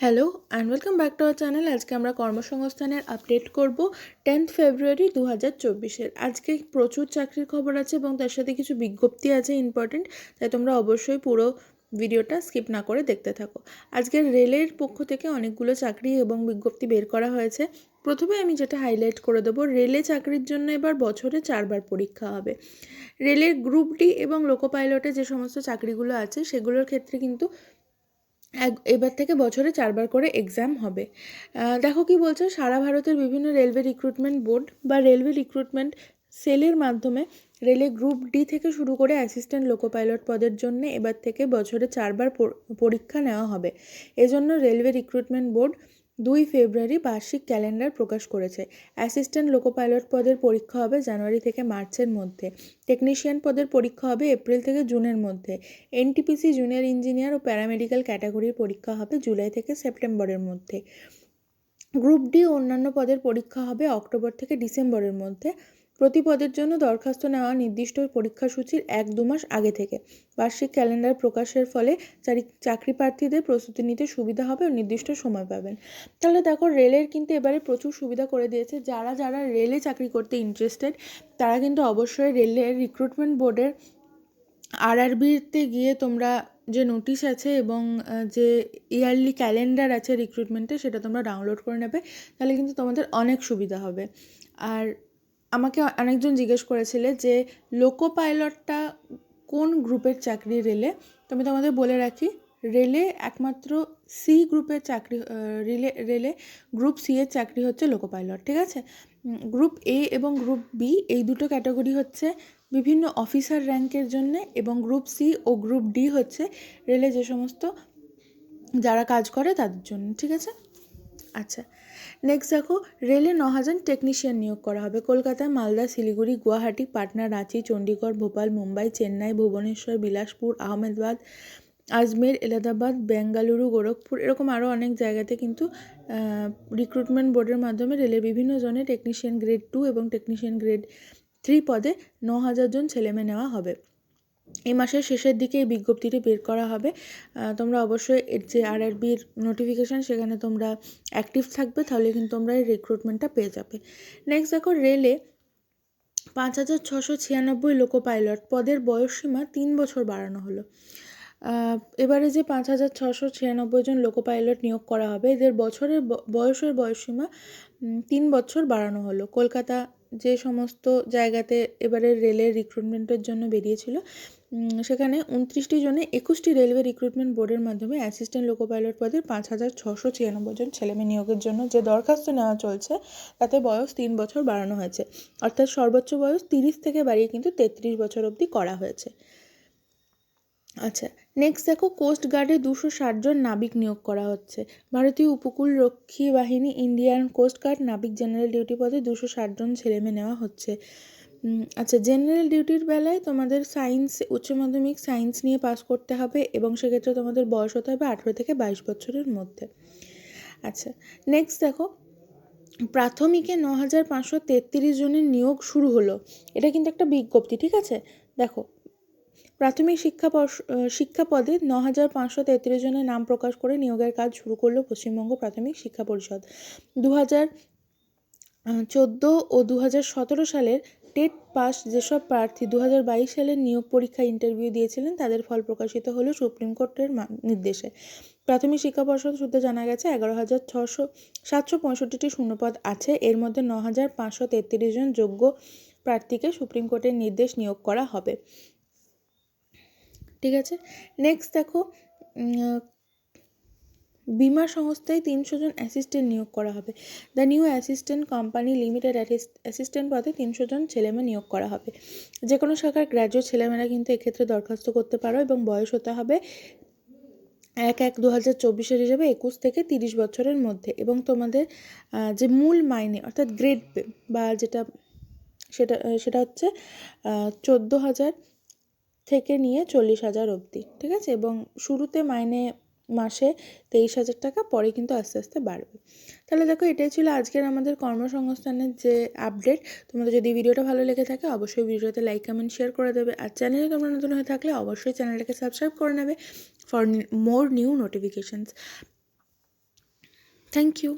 Hello and welcome back to our channel আজকে আমরা কর্মসংস্থানের আপডেট করব টেন্থ ফেব্রুয়ারি দু হাজার চব্বিশের। আজকে প্রচুর চাকরির খবর আছে এবং তার সাথে কিছু বিজ্ঞপ্তি আছে ইম্পর্টেন্ট তাই তোমরা অবশ্যই পুরো ভিডিওটা স্কিপ না করে দেখতে থাকো। আজকে রেলের পক্ষ থেকে অনেকগুলো চাকরি এবং বিজ্ঞপ্তি বের করা হয়েছে। প্রথমে আমি যেটা হাইলাইট করে দেবো, রেলে চাকরির জন্য এবার বছরে চারবার পরীক্ষা হবে। রেলের গ্রুপ ডি এবং লোকো পাইলটে যে সমস্ত চাকরিগুলো আছে, সেগুলোর ক্ষেত্রে কিন্তু এক, এবার থেকে বছরে চারবার করে এক্সাম হবে। দেখো কি বলছে? সারা ভারতের বিভিন্ন রেলওয়ে রিক্রুটমেন্ট বোর্ড বা রেলওয়ে রিক্রুটমেন্ট সেলের মাধ্যমে রেলে গ্রুপ ডি থেকে শুরু করে অ্যাসিস্ট্যান্ট লোকো পাইলট পদের জন্য এবার থেকে বছরে চারবার পরীক্ষা নেওয়া হবে। এজন্য রেলওয়ে রিক্রুটমেন্ট বোর্ড দুই ফেব্রুয়ারি বার্ষিক ক্যালেন্ডার প্রকাশ করেছে। অ্যাসিস্ট্যান্ট লোকো পাইলট পদের পরীক্ষা হবে জানুয়ারি থেকে মার্চের মধ্যে। টেকনিশিয়ান পদের পরীক্ষা হবে এপ্রিল থেকে জুনের মধ্যে। এনটিপিসি জুনিয়র ইঞ্জিনিয়ার ও প্যারামেডিক্যাল ক্যাটাগরির পরীক্ষা হবে জুলাই থেকে সেপ্টেম্বরের মধ্যে। গ্রুপ ডি অন্যান্য পদের পরীক্ষা হবে অক্টোবর থেকে ডিসেম্বরের মধ্যে। প্রতি পদের জন্য দরখাস্ত নেওয়া নির্দিষ্ট পরীক্ষাসূচির এক দু মাস আগে থেকে। বার্ষিক ক্যালেন্ডার প্রকাশের ফলে চাকরি প্রার্থীদের প্রস্তুতি নিতে সুবিধা হবে ও নির্দিষ্ট সময় পাবেন। তাহলে দেখো, রেলের কিন্তু এবারে প্রচুর সুবিধা করে দিয়েছে। যারা যারা রেলে চাকরি করতে ইন্টারেস্টেড তারা কিন্তু অবশ্যই রেলের রিক্রুটমেন্ট বোর্ডের আরআরবিতে গিয়ে তোমরা যে নোটিশ আছে এবং যে ইয়ারলি ক্যালেন্ডার আছে রিক্রুটমেন্টে সেটা তোমরা ডাউনলোড করে নেবে। তাহলে কিন্তু তোমাদের অনেক সুবিধা হবে। আর আমাকে অনেকজন জিজ্ঞেস করেছিলে যে লোকো পাইলটটা কোন গ্রুপের চাকরি রেলে? তো আমি তোমাদের বলে রাখি, রেলে একমাত্র সি গ্রুপের চাকরি রেলে রেলে গ্রুপ সি এর চাকরি হচ্ছে লোকো পাইলট, ঠিক আছে? গ্রুপ এ এবং গ্রুপ বি এই দুটো ক্যাটাগরি হচ্ছে বিভিন্ন অফিসার র্যাঙ্কের জন্য এবং গ্রুপ সি ও গ্রুপ ডি হচ্ছে রেলে যে সমস্ত যারা কাজ করে তাদের জন্য, ঠিক আছে? আচ্ছা নেক্সট দেখো রেলে ন হাজার টেকনিশিয়ান নিয়োগ করা হবে। কলকাতায় মালদা, শিলিগুড়ি, গুয়াহাটি, পাটনা, রাঁচি চণ্ডীগড় ভোপাল, মুম্বাই, চেন্নাই, ভুবনেশ্বর, বিলাসপুর, আহমেদাবাদ, আজমের, এলাহাবাদ, বেঙ্গালুরু, গোরখপুর এরকম আরও অনেক জায়গাতে কিন্তু রিক্রুটমেন্ট বোর্ডের মাধ্যমে রেলের বিভিন্ন জনে টেকনিশিয়ান গ্রেড টু এবং টেকনিশিয়ান গ্রেড থ্রি পদে ন হাজার জন ছেলেমেয়ে নেওয়া হবে। এই মাসের শেষের দিকে এই বিজ্ঞপ্তিটি বের করা হবে। তোমরা অবশ্যই এর যে আরআরবির নোটিফিকেশান সেখানে তোমরা অ্যাক্টিভ থাকবে, তাহলে কিন্তু তোমরা এই রিক্রুটমেন্টটা পেয়ে যাবে। নেক্সট দেখো রেলে পাঁচ হাজার ছশো ছিয়ানব্বই লোকো পাইলট পদের বয়সসীমা তিন বছর বাড়ানো হলো। এবারে যে পাঁচ হাজার ছশো ছিয়ানব্বই জন লোকো পাইলট নিয়োগ করা হবে, এদের বছরের বয়সের বয়সসীমা তিন বছর বাড়ানো হলো। কলকাতা যে সমস্ত জায়গাতে এবারে রেলের রিক্রুটমেন্টের জন্য বেরিয়েছিল সেখানে উনত্রিশটি জনে একুশটি রেলওয়ে রিক্রুটমেন্ট বোর্ডের মাধ্যমে অ্যাসিস্ট্যান্ট লোকো পাইলট পদের পাঁচ হাজার ছশো ছিয়ানব্বই জন ছেলেমেয়ে নিয়োগের জন্য যে দরখাস্ত নেওয়া চলছে, তাতে বয়স তিন বছর বাড়ানো হয়েছে। অর্থাৎ সর্বোচ্চ বয়স তিরিশ থেকে বাড়িয়ে কিন্তু তেত্রিশ বছর অবধি করা হয়েছে। আচ্ছা নেক্সট দেখো কোস্ট গার্ডে দুশো ষাট জন নাবিক নিয়োগ করা হচ্ছে। ভারতীয় উপকূল রক্ষী বাহিনী ইন্ডিয়ান কোস্ট গার্ড নাবিক জেনারেল ডিউটি পদে দুশো ষাট জন ছেলেমেয়ে নেওয়া হচ্ছে। আচ্ছা জেনারেল ডিউটির বেলায় তোমাদের সায়েন্স উচ্চ মাধ্যমিক সায়েন্স নিয়ে পাস করতে হবে এবং সেক্ষেত্রে তোমাদের বয়স হতে হবে আঠেরো থেকে বাইশ বছরের মধ্যে। আচ্ছা নেক্সট দেখো, প্রাথমিকে ন হাজার পাঁচশো তেত্রিশ জনের নিয়োগ শুরু হলো। এটা কিন্তু একটা বিজ্ঞপ্তি, ঠিক আছে? দেখো প্রাথমিক শিক্ষা শিক্ষা পদে ন হাজার পাঁচশো তেত্রিশ জনের নাম প্রকাশ করে নিয়োগের কাজ শুরু করল পশ্চিমবঙ্গ প্রাথমিক শিক্ষা পরিষদ। দু হাজার চোদ্দ ও দু হাজার সতেরো সালের টেট পাস যেসব প্রার্থী দু হাজার বাইশ সালের নিয়োগ পরীক্ষা ইন্টারভিউ দিয়েছিলেন, তাদের ফল প্রকাশিত হলো সুপ্রিম কোর্টের নির্দেশে। প্রাথমিক শিক্ষা পর্ষদ সূত্রে জানা গেছে, এগারো হাজার ছশো, সাতশো পঁয়ষট্টিটি শূন্যপদ আছে। এর মধ্যে ন হাজার পাঁচশো তেত্রিশ জন যোগ্য প্রার্থীকে সুপ্রিম কোর্টের নির্দেশ নিয়োগ করা হবে। ঠিক আছে? নেক্সট দেখো বিমা সংস্থায় তিনশো জন অ্যাসিস্ট্যান্ট নিয়োগ করা হবে। The new assistant company limited assistant পদে তিনশো জন ছেলেমেয়ে নিয়োগ করা হবে। যে কোনো শাখার গ্র্যাজুয়েট ছেলেমেয়েরা কিন্তু এক্ষেত্রে দরখাস্ত করতে পারো এবং বয়স হতে হবে এক এক দু হাজার চব্বিশের হিসাবে একুশ থেকে তিরিশ বছরের মধ্যে এবং তোমাদের যে মূল মাইনে অর্থাৎ গ্রেড পে বা যেটা, সেটা সেটা হচ্ছে চোদ্দ হাজার থেকে নিয়ে চল্লিশ হাজার অবধি, ঠিক আছে? এবং শুরুতে মাইনে মাসে তেইশ হাজার টাকা, পরে কিন্তু আস্তে আস্তে বাড়বে। তাহলে দেখো, এটাই ছিল আজকের আমাদের কর্মসংস্থানের যে আপডেট তোমাদের যদি ভিডিওটা ভালো লেগে থাকে, অবশ্যই ভিডিওতে লাইক কমেন্ট শেয়ার করে দেবে। আর চ্যানেলে তোমরা নতুন হয়ে থাকলে অবশ্যই চ্যানেলটাকে সাবস্ক্রাইব করে নেবে for more new notifications thank you